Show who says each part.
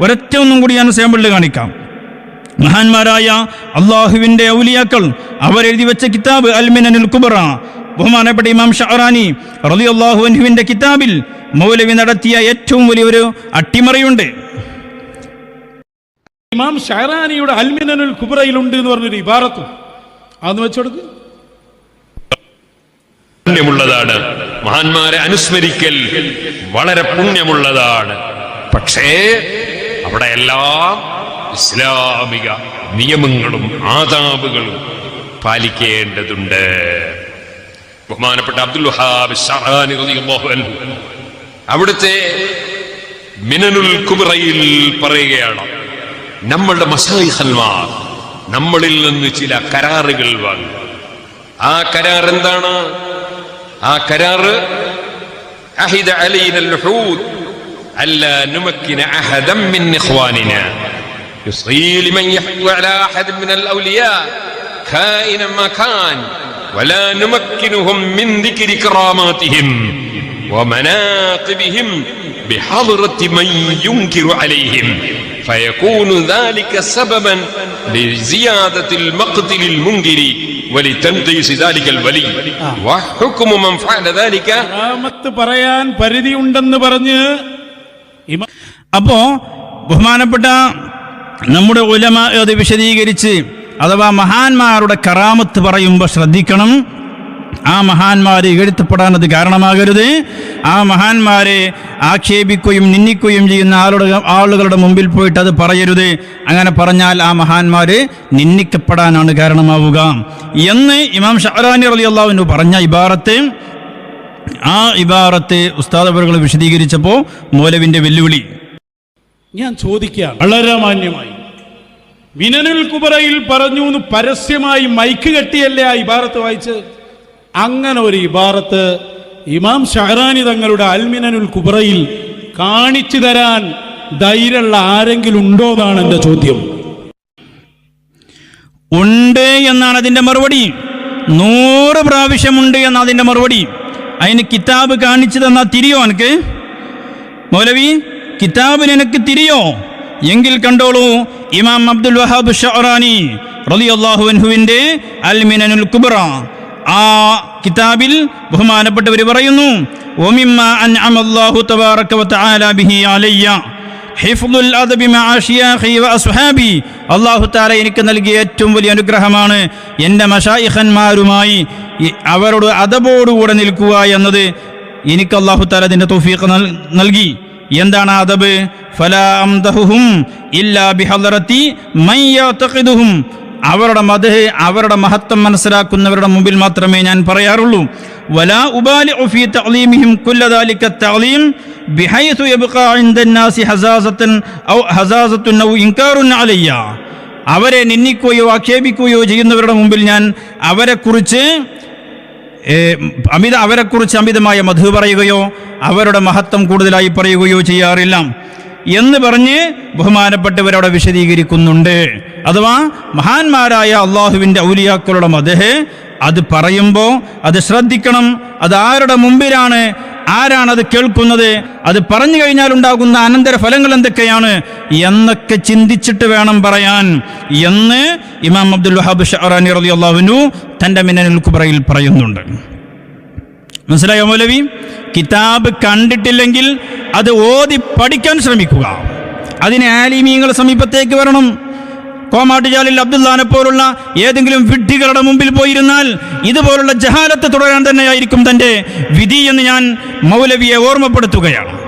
Speaker 1: ഒരൊറ്റ ഒന്നും കൂടി ഞാൻ സാമ്പിളിൽ കാണിക്കാം. മഹാന്മാരായ അള്ളാഹുവിന്റെ ഔലിയാക്കൾ അവരെഴുതി വെച്ച കിതാബ് അൽമിനനുൽ കുബറ. ബഹുമാനപ്പെട്ട ഇമാം ഷഹറാനി റലി അള്ളാഹു അൻഹുവിന്റെ കിതാബിൽ മൗലവി നടത്തിയ ഏറ്റവും വലിയൊരു അട്ടിമറിയുണ്ട്.
Speaker 2: ഇമാം ഷഹറാനിയുടെ അൽമിനനുൽ കുബറയിലുണ്ട് എന്ന് പറഞ്ഞൊരു ഇബാറത്തും. അതൊന്ന് വെച്ചെടുക്കും
Speaker 3: പുണ്യമുള്ളതാണ്. മഹാന്മാരെ അനുസ്മരിക്കൽ വളരെ പുണ്യമുള്ളതാണ്. പക്ഷേ അവിടെ എല്ലാം ഇസ്ലാമിക നിയമങ്ങളും ആദാബുകളും പാലിക്കേണ്ടതുണ്ട്. ബഹുമാനപ്പെട്ട അബ്ദുൽ അവിടുത്തെ മിനനുൽ കുബ്രയിൽ പറയുകയാണ് നമ്മളുടെ മസാഹിഹന്മാർ നമ്മളിൽ നിന്ന് ചില കരാറുകൾ വാങ്ങി. ആ കരാർ എന്താണ്? ആ കരാറ് അഹിദ അലൈനൽ ഹൂദ് ألا نمكن أحدا من إخواننا يصغي لمن يحق على أحد من الأولياء كائنا ما كان ولا نمكنهم من ذكر كراماتهم ومناقبهم بحضرة من ينكر عليهم فيكون ذلك سببا لزيادة المقتل المنكر ولتنقيص ذلك الولي وحكم من فعل ذلك
Speaker 2: കറാമത്ത് പറയാൻ പരിധി ഉണ്ടെന്ന് പറഞ്ഞ് ഇമാം
Speaker 1: അപ്പോൾ ബഹുമാനപ്പെട്ട നമ്മുടെ ഉലമ അത് വിശദീകരിച്ച് അഥവാ മഹാന്മാരുടെ കറാമത്ത് പറയുമ്പോൾ ശ്രദ്ധിക്കണം. ആ മഹാന്മാരെ എഴുത്തപ്പെടാൻ അത് കാരണമാകരുത്. ആ മഹാന്മാരെ ആക്ഷേപിക്കുകയും നിന്ദിക്കുകയും ചെയ്യുന്ന ആളുടെ ആളുകളുടെ മുമ്പിൽ പോയിട്ട് അത് പറയരുത്. അങ്ങനെ പറഞ്ഞാൽ ആ മഹാന്മാർ നിന്ദിക്കപ്പെടാനാണ് കാരണമാവുക. എന്ന് ഇമാം ഷഹറാനി അലി അള്ളാഹുവിന് പറഞ്ഞ ഇബാറത്ത് ആ ഇബാറത്തെ ഉസ്താദ് അവറുകൾ വിശദീകരിച്ചപ്പോൾ മൗലവിന്റെ വെല്ലുവിളി.
Speaker 2: ഞാൻ ചോദിക്കാം വളരെ മാന്യമായി. മിനനുൽ കുബറയിൽ പറഞ്ഞു എന്ന് പരസ്യമായി മൈക്ക് കെട്ടിയല്ലേ ആ ഇബാറത്ത് വായിച്ച് അങ്ങനെ ഒരു ഇബാറത്ത് ഇമാം ഷഹറാനി തങ്ങളുടെ അൽമിനനുൽ കുബറയിൽ കാണിച്ചു തരാൻ ധൈര്യമുള്ള ആരെങ്കിലും ഉണ്ടോ എന്നാണ് എന്റെ ചോദ്യം.
Speaker 1: ഉണ്ട് എന്നാണ് അതിന്റെ മറുപടി. നൂറ് പ്രാവശ്യമുണ്ട് എന്നാണ് അതിന്റെ മറുപടി. അതിന് കിതാബ് കാണിച്ചു തന്നാൽ തിരിയോ എനിക്ക് മൗലവി കിതാബ് നിനക്ക് തിരിയോ? എങ്കിൽ കണ്ടോളൂ ഇമാം അബ്ദുൽ വഹാബ് ഷഹറാനി റളിയല്ലാഹു അൻഹുവിന്റെ അൽ മിനനുൽ കുബ്ര ആ കിതാബിൽ ബഹുമാനപ്പെട്ടവർ പറയുന്നു ഒമിമ്മ തബാറക വതആല ബിഹി അലയ്യ. അദബി അല്ലാഹു തആല എനിക്ക് നൽകിയ ഏറ്റവും വലിയ അനുഗ്രഹമാണ് എന്റെ മഷായിഖന്മാരുമായി അവരോട് അതബോടുകൂടെ നിൽക്കുക എന്നത് എനിക്ക് അള്ളാഹു താല അതിന്റെ തൊഫീഖ് നൽകി. എന്താണ് അതബ് ഫലാംതഹും ഇല്ലാ ബിഹദറത്തി മയ്യാത്തഖിദുഹും അവരുടെ മതഹ് അവരുടെ മഹത്വം മനസ്സിലാക്കുന്നവരുടെ മുമ്പിൽ മാത്രമേ ഞാൻ പറയാറുള്ളൂ. വലാ ഉബാലി ഉഫി തഅലീമിഹിം കുല്ലദാലിക തഅലീം ബിഹൈസു യബ്ഖാ ഇൻദന്നാസി ഹസാസത്തൻ ഔ ഹസാസത്തുൻ ഔ ഇൻകാറുൻ അലയ്യ. അവരെ നിന്ദിക്കുകയോ ആക്ഷേപിക്കുകയോ ചെയ്യുന്നവരുടെ മുമ്പിൽ ഞാൻ അവരെക്കുറിച്ച് അമിത അവരെക്കുറിച്ച് അമിതമായ മധു പറയുകയോ അവരുടെ മഹത്വം കൂടുതലായി പറയുകയോ ചെയ്യാറില്ല. എന്ന് പറഞ്ഞ് ബഹുമാനപ്പെട്ടവരവിടെ വിശദീകരിക്കുന്നുണ്ട്. അഥവാ മഹാന്മാരായ അള്ളാഹുവിന്റെ ഔലിയാക്കളുടെ മതഹ് അത് പറയുമ്പോൾ അത് ശ്രദ്ധിക്കണം. അത് ആരുടെ മുമ്പിലാണ് ആരാണ് അത് കേൾക്കുന്നത്? അത് പറഞ്ഞു കഴിഞ്ഞാൽ ഉണ്ടാകുന്ന അനന്തര ഫലങ്ങൾ എന്തൊക്കെയാണ്? എന്നൊക്കെ ചിന്തിച്ചിട്ട് വേണം പറയാൻ. എന്ന് ഇമാം അബ്ദുൽ വഹാബ് ഷഹറാനി റതി അള്ളാഹുനു തന്റെ മിന്നനിൽ കുബ്രയിൽ പറയുന്നുണ്ട്. മനസ്സിലായോ മൗലവി? കിതാബ് കണ്ടിട്ടില്ലെങ്കിൽ അത് ഓതി പഠിക്കാൻ ശ്രമിക്കുക. അതിന് ആലിമീങ്ങൾ സമീപത്തേക്ക് വരണം. കോമാട്ടുചാലിൽ അബ്ദുല്ലാനെ പോലുള്ള ഏതെങ്കിലും വിഡ്ഢികളുടെ മുമ്പിൽ പോയിരുന്നാൽ ഇതുപോലുള്ള ജഹാലത്ത് തുടരാൻ തന്നെയായിരിക്കും തന്റെ വിധി എന്ന് ഞാൻ മൗലവിയെ ഓർമ്മപ്പെടുത്തുകയാണ്.